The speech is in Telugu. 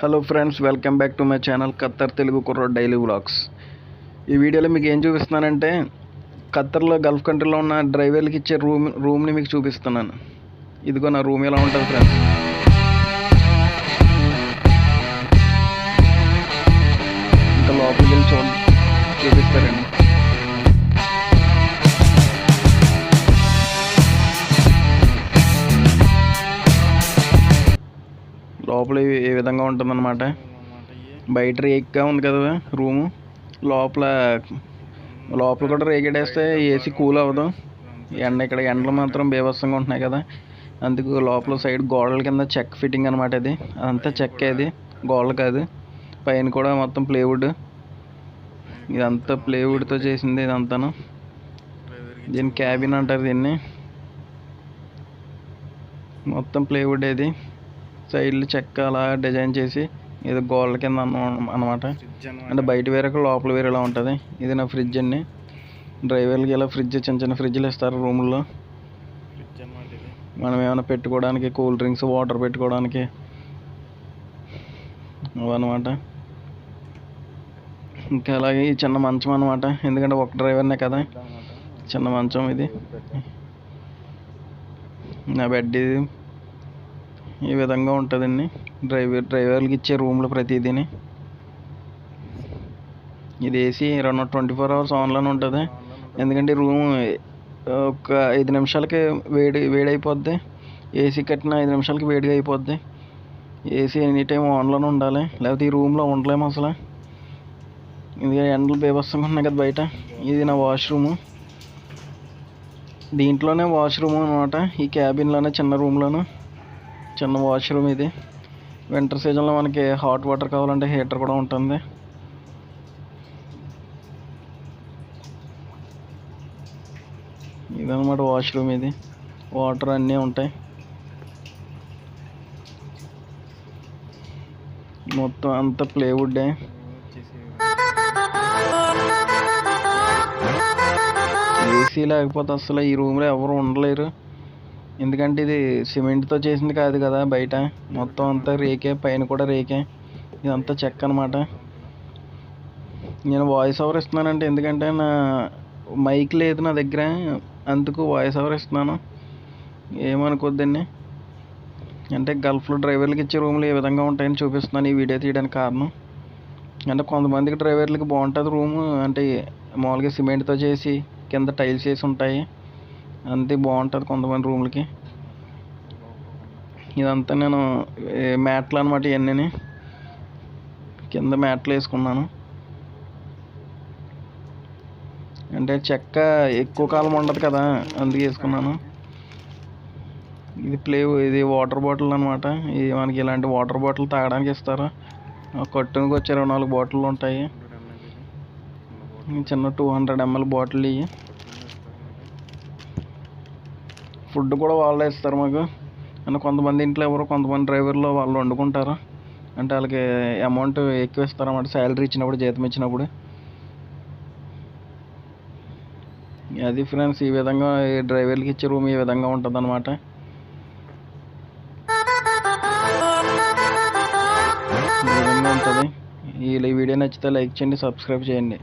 Hello friends welcome back to my channel Qatar Telugu కుర్ర డైలీ వ్లాగ్స్ ఈ వీడియోలో మీకు ఏం చూపిస్తున్నానంటే ఖత్తర్లో గల్ఫ్ కంట్రీలో ఉన్న డ్రైవర్లకి ఇచ్చే రూమ్ రూమ్ని మీకు చూపిస్తున్నాను. ఇదిగో నా రూమ్ ఎలా ఉంటుంది ఫ్రెండ్స్ లోపల ఈ- విధంగా ఉంటుందన్నమాట? బయట రేక్గా ఉంది కదా రూము. లోపల లోపల కూడా రేగడేస్తే ఏసీ కూల్ అవ్వదు. ఎండ ఇక్కడ ఎండలు మాత్రం బీభత్సంగా ఉంటున్నాయి కదా. అందుకు లోపల సైడ్ గోడల కింద చెక్ ఫిట్టింగ్ అనమాట ఇది. అదంతా చెక్క ఇది గోడలు కాదు. పైన కూడా మొత్తం ప్లేవుడ్. ఇదంతా ప్లేవుడ్తో చేసింది ఇదంతాను. దీని క్యాబిన్ అంటారు దీన్ని. మొత్తం ప్లేవుడ్ ఇది సైడ్లు చెక్క అలా డిజైన్ చేసి ఇది గోడల కింద అనమాట అంటే బయట వేరే లోపల వేరేలా ఉంటుంది. ఇది నా ఫ్రిడ్జ్ అండి. డ్రైవర్లకి ఇలా ఫ్రిడ్జ్ చిన్న చిన్న ఫ్రిడ్జ్లు ఇస్తారు రూముల్లో. మనం ఏమైనా పెట్టుకోవడానికి కూల్ డ్రింక్స్ వాటర్ పెట్టుకోవడానికి అవన్నమాట ఇంకా అలాగే ఈ చిన్న మంచం అనమాట ఎందుకంటే ఒక డ్రైవర్నే కదా. చిన్న మంచం ఇది. నా బెడ్ ఇది. ఈ విధంగా ఉంటుందండి. డ్రైవర్ డ్రైవర్లకి ఇచ్చే రూమ్లు ప్రతిదీని. ఇది ఏసీ రెండు ట్వంటీ ఫోర్ అవర్స్ ఆన్లోనే ఉంటుంది. ఎందుకంటే రూమ్ ఒక ఐదు నిమిషాలకి వేడి వేడి అయిపోద్ది ఏసీ కట్టిన ఐదు నిమిషాలకి వేడిగా అయిపోద్ది. ఏసీ ఎనీ టైం ఆన్లోనే ఉండాలి. లేకపోతే ఈ రూమ్లో ఉండలేము అసలు. ఇది ఎండలు బీభత్సంగా ఉన్నాయి కదా బయట. ఇది నా వాష్రూము. దీంట్లోనే వాష్రూమ్ అనమాట ఈ క్యాబిన్లోనే చిన్న రూమ్లోను. చిన్న వాష్రూమ్ ఇది. వింటర్ సీజన్లో మనకి హాట్ వాటర్ కావాలంటే హీటర్ కూడా ఉంటుంది. ఇదన్నమాట వాష్రూమ్ ఇది. వాటర్ అన్నీ ఉంటాయి. మొత్తం అంతా ప్లేవుడ్డే ఏసీ లేకపోతే అసలు ఈ రూమ్లో ఎవరు ఉండలేరు. ఎందుకంటే ఇది సిమెంట్తో చేసింది కాదు కదా బయట. మొత్తం అంతా రేకే పైన కూడా రేకే. ఇదంతా చెక్క అనమాట నేను వాయిస్ ఓవర్ ఇస్తున్నానంటే ఎందుకంటే నా మైక్ లేదు నా దగ్గర. అందుకు వాయిస్ ఓవర్ ఇస్తున్నాను. ఏమనుకోద్దండి అంటే గల్ఫ్లో డ్రైవర్లకు ఇచ్చే రూమ్లు ఏ విధంగా ఉంటాయని చూపిస్తున్నాను ఈ వీడియో తీయడానికి కారణం. అంటే కొంతమందికి డ్రైవర్లకి బాగుంటుంది రూము అంటే మామూలుగా సిమెంట్తో చేసి కింద టైల్స్ వేసి ఉంటాయి. అంతే బాగుంటుంది కొంతమంది రూమ్లకి. ఇదంతా నేను మ్యాట్లు అనమాట ఇవన్నీ కింద మ్యాట్లు వేసుకున్నాను. అంటే చెక్క ఎక్కువ కాలం ఉండదు కదా అందుకే వేసుకున్నాను. ఇది ప్లే ఇది వాటర్ బాటిల్ అనమాట ఇది మనకి ఇలాంటి వాటర్ బాటిల్ తాగడానికి ఇస్తారు. ఆ కట్టునికి వచ్చి ఇరవై నాలుగు బాటిల్ ఉంటాయి. చిన్న టూ హండ్రెడ్ ఎంఎల్ బాటిల్ ఇవి ఫుడ్ కూడా వాళ్ళే ఇస్తారు మాకు. అంటే కొంతమంది ఇంట్లో ఎవరు కొంతమంది డ్రైవర్లు వాళ్ళు వండుకుంటారు? అంటే వాళ్ళకి అమౌంట్ ఎక్కువ ఇస్తారు అన్నమాట శాలరీ ఇచ్చినప్పుడు జీతం ఇచ్చినప్పుడు. అది ఫ్రెండ్స్ ఈ విధంగా ఈ డ్రైవర్లకి ఇచ్చే రూమ్ ఈ విధంగా ఉంటుంది అనమాట ఈ విధంగా ఉంటుంది. ఈ వీడియో నచ్చితే లైక్ చేయండి సబ్స్క్రైబ్ చేయండి.